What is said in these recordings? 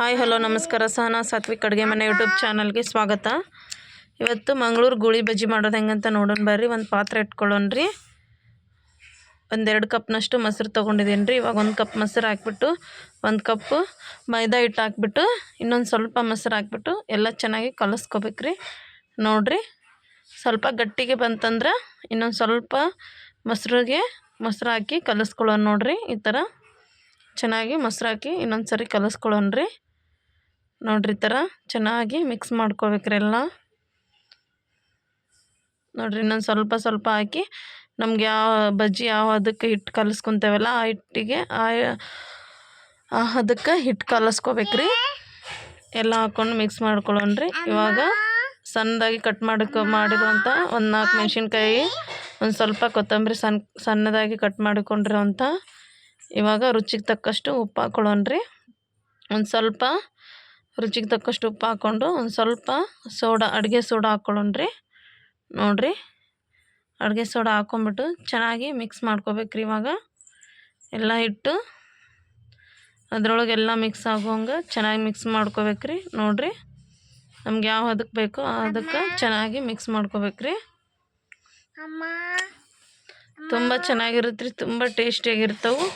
Hi, hello, ನಮಸ್ಕಾರ. ಸಹನಾ ಸಾತ್ವಿಕ್ ಅಡುಗೆ ಮನೆ ಯೂಟ್ಯೂಬ್ ಚಾನಲ್ಗೆ ಸ್ವಾಗತ. ಇವತ್ತು ಮಂಗಳೂರು ಗುಳಿ ಬಜ್ಜಿ ಮಾಡೋದು ಹೆಂಗಂತ ನೋಡೋಣ ಬರ್ರಿ. ಒಂದು ಪಾತ್ರೆ ಇಟ್ಕೊಳ್ಳೋಣ್ರಿ ಒಂದೆರಡು ಕಪ್ನಷ್ಟು ಮೊಸರು ತೊಗೊಂಡಿದ್ದೀನಿ ರೀ. ಇವಾಗ ಒಂದು ಕಪ್ ಮೊಸರು ಹಾಕ್ಬಿಟ್ಟು, ಒಂದು ಕಪ್ಪು ಮೈದಾ ಹಿಟ್ಟು ಹಾಕ್ಬಿಟ್ಟು, ಇನ್ನೊಂದು ಸ್ವಲ್ಪ ಮೊಸರು ಹಾಕ್ಬಿಟ್ಟು ಎಲ್ಲ ಚೆನ್ನಾಗಿ ಕಲಿಸ್ಕೋಬೇಕ್ರಿ ನೋಡಿರಿ. ಸ್ವಲ್ಪ ಗಟ್ಟಿಗೆ ಬಂತಂದ್ರೆ ಇನ್ನೊಂದು ಸ್ವಲ್ಪ ಮೊಸರಿಗೆ ಮೊಸರು ಹಾಕಿ ಕಲಿಸ್ಕೊಳ್ಳೋಣ ನೋಡಿರಿ. ಈ ಥರ ಚೆನ್ನಾಗಿ ಮೊಸರು ಹಾಕಿ ಇನ್ನೊಂದು ಸರಿ ಕಲಿಸ್ಕೊಳ್ಳೋಣ್ರಿ ನೋಡಿರಿ ಥರ ಚೆನ್ನಾಗಿ ಮಿಕ್ಸ್ ಮಾಡ್ಕೋಬೇಕ್ರಿ ಎಲ್ಲ ನೋಡ್ರಿ ಇನ್ನೊಂದು ಸ್ವಲ್ಪ ಸ್ವಲ್ಪ ಹಾಕಿ ನಮ್ಗೆ ಯಾವ ಬಜ್ಜಿ ಯಾವ ಅದಕ್ಕೆ ಹಿಟ್ಟು ಕಲಿಸ್ಕೊತೇವಲ್ಲ ಆ ಹಿಟ್ಟಿಗೆ ಆ ಅದಕ್ಕೆ ಹಿಟ್ಟು ಕಲಿಸ್ಕೋಬೇಕ್ರಿ. ಎಲ್ಲ ಹಾಕ್ಕೊಂಡು ಮಿಕ್ಸ್ ಮಾಡ್ಕೊಳ್ಳೋಣ್ರಿ ಇವಾಗ ಸಣ್ಣದಾಗಿ ಕಟ್ ಮಾಡಕ್ಕೆ ಮಾಡಿರುವಂಥ ಒಂದು ನಾಲ್ಕು ಮೆಣಸಿನ್ಕಾಯಿ, ಒಂದು ಸ್ವಲ್ಪ ಕೊತ್ತಂಬರಿ ಸಣ್ಣ ಸಣ್ಣದಾಗಿ ಕಟ್ ಮಾಡಿಕೊಂಡಿರೋಂಥ ಇವಾಗ ರುಚಿಗೆ ತಕ್ಕಷ್ಟು ಉಪ್ಪು ಹಾಕ್ಕೊಳ್ಳೋಣ್ರಿ ಒಂದು ಸ್ವಲ್ಪ ರುಚಿಗೆ ತಕ್ಕಷ್ಟು ಉಪ್ಪು ಹಾಕ್ಕೊಂಡು ಒಂದು ಸ್ವಲ್ಪ ಸೋಡಾ ಅಡುಗೆ ಸೋಡಾ ಹಾಕ್ಕೊಳ್ಳೋಣ್ರಿ ನೋಡಿರಿ ಅಡುಗೆ ಸೋಡಾ ಹಾಕ್ಕೊಂಬಿಟ್ಟು ಚೆನ್ನಾಗಿ ಮಿಕ್ಸ್ ಮಾಡ್ಕೋಬೇಕ್ರಿ ಇವಾಗ. ಎಲ್ಲ ಇಟ್ಟು ಅದರೊಳಗೆಲ್ಲ ಮಿಕ್ಸ್ ಆಗೋಂಗೆ ಚೆನ್ನಾಗಿ ಮಿಕ್ಸ್ ಮಾಡ್ಕೋಬೇಕ್ರಿ ನೋಡಿರಿ ನಮ್ಗೆ ಯಾವ ಅದಕ್ಕೆ ಬೇಕೋ ಅದಕ್ಕೆ ಚೆನ್ನಾಗಿ ಮಿಕ್ಸ್ ಮಾಡ್ಕೋಬೇಕ್ರಿ ತುಂಬ ಚೆನ್ನಾಗಿರುತ್ತೆ ರೀ ತುಂಬ ಟೇಸ್ಟಿಯಾಗಿರ್ತವೆ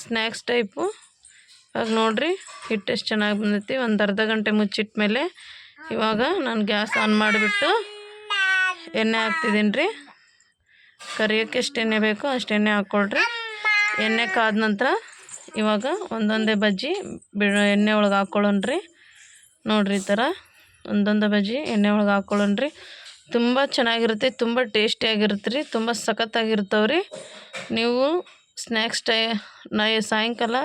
ಸ್ನ್ಯಾಕ್ಸ್ ಟೈಪು ಇವಾಗ ನೋಡಿರಿ ಹಿಟ್ಟು ಎಷ್ಟು ಚೆನ್ನಾಗಿ ಬಂದೈತಿ. ಒಂದು ಅರ್ಧ ಗಂಟೆ ಮುಚ್ಚಿಟ್ಟ ಮೇಲೆ ಇವಾಗ ನಾನು ಗ್ಯಾಸ್ ಆನ್ ಮಾಡಿಬಿಟ್ಟು ಎಣ್ಣೆ ಹಾಕ್ತಿದ್ದೀನಿ ರೀ ಕರಿಯೋಕ್ಕೆ ಎಷ್ಟು ಎಣ್ಣೆ ಬೇಕೋ ಅಷ್ಟು ಎಣ್ಣೆ ಹಾಕ್ಕೊಳ್ರಿ ಎಣ್ಣೆ ಕಾದ ನಂತರ ಇವಾಗ ಒಂದೊಂದೇ ಬಜ್ಜಿ ಬಿಡ ಎಣ್ಣೆ ಒಳಗೆ ಹಾಕ್ಕೊಳ್ಳೋಣ್ರಿ ನೋಡಿರಿ ಈ ಥರ ಒಂದೊಂದೇ ಬಜ್ಜಿ ಎಣ್ಣೆ ಒಳಗೆ ಹಾಕ್ಕೊಳ್ಳೋಣ್ರಿ ತುಂಬ ಚೆನ್ನಾಗಿರುತ್ತೆ, ತುಂಬ ಟೇಸ್ಟಿಯಾಗಿರುತ್ತೆ ರೀ, ತುಂಬ ಸಖತ್ತಾಗಿರ್ತವ್ರಿ. ನೀವು ಸ್ನ್ಯಾಕ್ಸ್ ಟೈ, ನೈ ಸಾಯಂಕಾಲ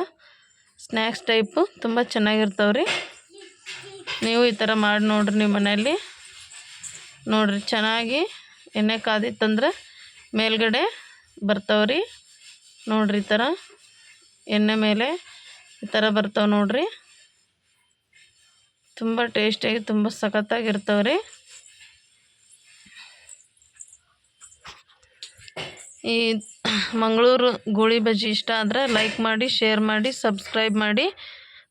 ಸ್ನ್ಯಾಕ್ಸ್ ಟೈಪು ತುಂಬ ಚೆನ್ನಾಗಿರ್ತಾವೆ ರೀ ನೀವು ಈ ಥರ ಮಾಡಿ ನೋಡ್ರಿ ನಿಮ್ಮ ಮನೆಯಲ್ಲಿ. ನೋಡ್ರಿ, ಚೆನ್ನಾಗಿ ಎಣ್ಣೆ ಕಾದಿತ್ತಂದ್ರೆ ಮೇಲ್ಗಡೆ ಬರ್ತಾವೆ ರೀ ನೋಡಿರಿ ಈ ಥರ ಎಣ್ಣೆ ಮೇಲೆ ಈ ಥರ ಬರ್ತಾವೆ ನೋಡ್ರಿ. ತುಂಬ ಟೇಸ್ಟಿಯಾಗಿ, ತುಂಬ ಸಖತ್ತಾಗಿರ್ತಾವೆ ರೀ ಈ ಮಂಗಳೂರು ಗೋಳಿ ಬಜ್ಜಿ ಇಷ್ಟ ಆದರೆ ಲೈಕ್ ಮಾಡಿ ಶೇರ್ ಮಾಡಿ ಸಬ್ಸ್ಕ್ರೈಬ್ ಮಾಡಿ.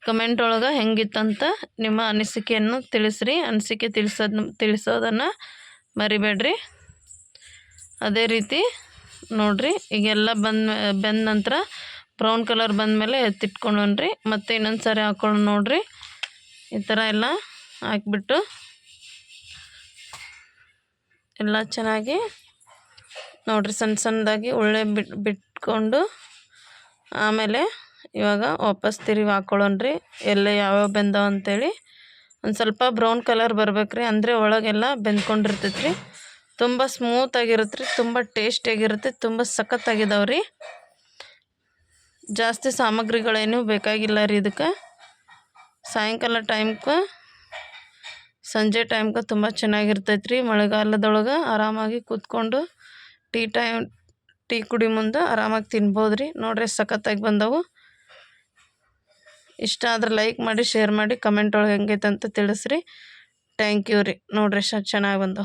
ಕಮೆಂಟ್ ಒಳಗೆ ಹೆಂಗಿತ್ತಂತ ನಿಮ್ಮ ಅನಿಸಿಕೆಯನ್ನು ತಿಳಿಸ್ರಿ. ಅನಿಸಿಕೆ ತಿಳಿಸೋದು, ತಿಳಿಸೋದನ್ನು ಮರಿಬೇಡ್ರಿ. ಅದೇ ರೀತಿ ನೋಡಿರಿ, ಈಗೆಲ್ಲ ಬಂದ, ಬೆಂದ ನಂತರ ಬ್ರೌನ್ ಕಲರ್ ಬಂದ ಬಂದಮೇಲೆ ಎತ್ತಿಟ್ಕೊಂಡ್ರಿ ಮತ್ತು ಇನ್ನೊಂದು ಸಾರಿ ಹಾಕ್ಕೊಂಡು ನೋಡಿರಿ. ಈ ಥರ ಎಲ್ಲ ಹಾಕ್ಬಿಟ್ಟು ಎಲ್ಲ ಚೆನ್ನಾಗಿ ನೋಡಿರಿ ಸಣ್ಣ ಸಣ್ಣದಾಗಿ ಉಳ್ಳೆ ಬಿಟ್ಟು ಬಿಟ್ಕೊಂಡು ಆಮೇಲೆ ಇವಾಗ ವಾಪಸ್ ತಿರುಗಿ ಹಾಕ್ಕೊಳ್ಳೋಣ್ರಿ ಎಲ್ಲ ಯಾವ್ಯಾವ ಬೆಂದವ ಅಂತೇಳಿ. ಒಂದು ಸ್ವಲ್ಪ ಬ್ರೌನ್ ಕಲರ್ ಬರ್ಬೇಕು ರೀ ಅಂದರೆ ಒಳಗೆಲ್ಲ ಬೆಂದ್ಕೊಂಡಿರ್ತೈತೆ ರೀ ತುಂಬ ಸ್ಮೂತಾಗಿರುತ್ತೆ ರೀ ತುಂಬ ಟೇಸ್ಟಿಯಾಗಿರುತ್ತೆ ತುಂಬ ಸಖತ್ತಾಗಿದ್ದಾವೆ ರೀ ಜಾಸ್ತಿ ಸಾಮಗ್ರಿಗಳೇನು ಬೇಕಾಗಿಲ್ಲ ರೀ ಇದಕ್ಕೆ. ಸಾಯಂಕಾಲ ಟೈಮ್ಗೆ ಸಂಜೆ ಟೈಮ್ಗೆ ತುಂಬ ಚೆನ್ನಾಗಿರ್ತೈತೆ ರೀ ಮಳೆಗಾಲದೊಳಗೆ ಆರಾಮಾಗಿ ಕೂತ್ಕೊಂಡು ಟೀ ಟೈಮ್, ಟೀ ಕುಡಿ ಮುಂದೆ ಆರಾಮಾಗಿ ತಿನ್ಬೋದು ರೀ ನೋಡ್ರಿ ಸಖತ್ತಾಗಿ ಬಂದವು. ಇಷ್ಟ ಆದ್ರೆ ಲೈಕ್ ಮಾಡಿ ಶೇರ್ ಮಾಡಿ ಕಮೆಂಟ್ ಒಳಗೆ ಹೆಂಗೈತೆ ಅಂತ ತಿಳಿಸ್ರಿ. ಥ್ಯಾಂಕ್ ಯು ರೀ. ನೋಡ್ರಿ ಎಷ್ಟು ಚೆನ್ನಾಗಿ ಬಂದವು.